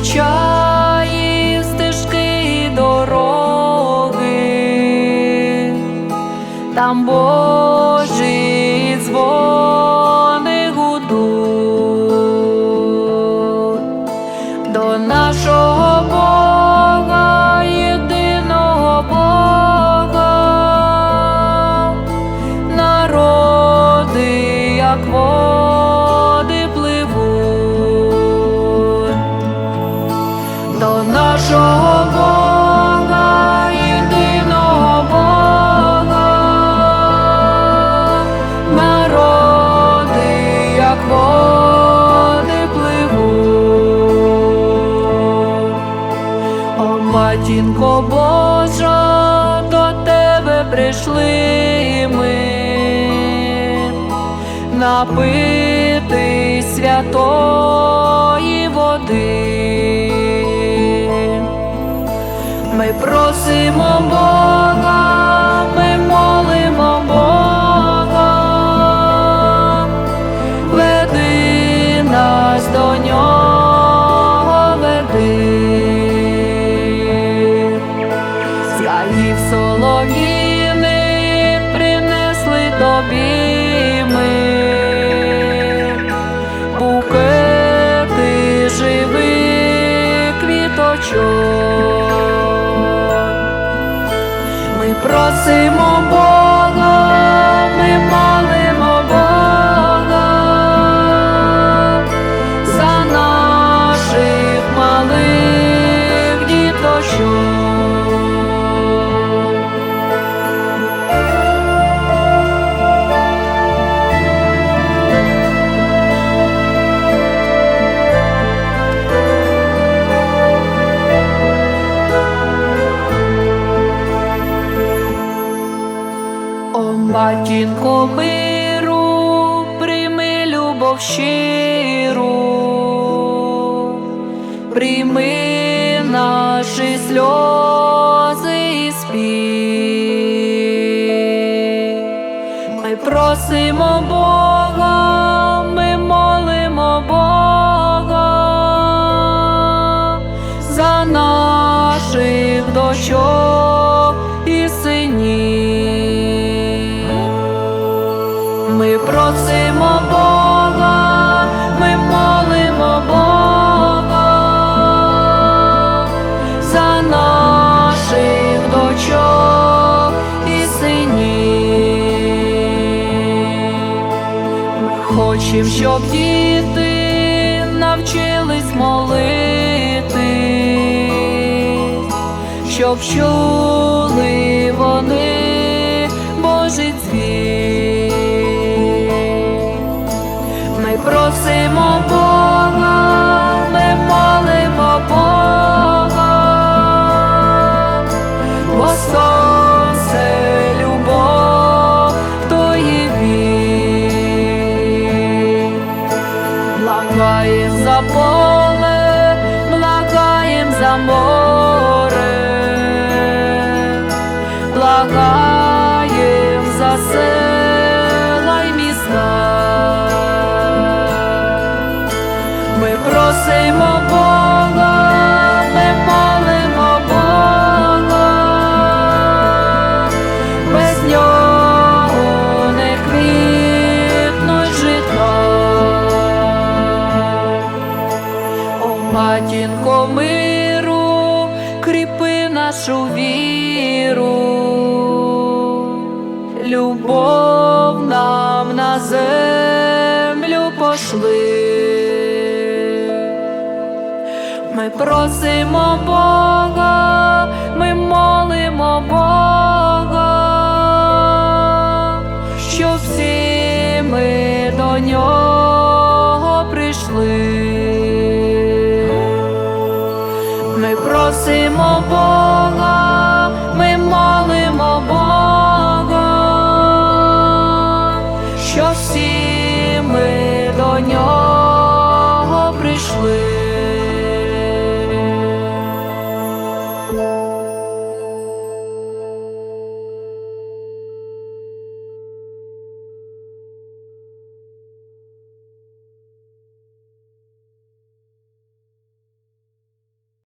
Мчать стежки дороги, там Божі дзвони гудуть. До нашого Бога, єдиного Бога, народи, як води матінко Божа, до тебе прийшли ми напити святої води. Ми просимо Бога, тобі ми букети живих квіточок. Ми просимо Бога, матінко миру, прийми любов щиру, прийми наші сльози і спів. Ми просимо Бога, ми молимо Бога за наших дочок Ми хочемо, щоб діти навчились молити, щоб чули вони Божий цвіт. Ми просимо море, благаєм за села й міста. Ми просимо Бога, ми молимо без нього не квітнуть житла. О, матінко миру, кріпи нашу віру, любов нам на землю пошли. Ми просимо Бога, ми молимо Бога, щоб всі ми до нього Ми просимо Бога, ми молимо Бога, що всі ми до нього прийшли.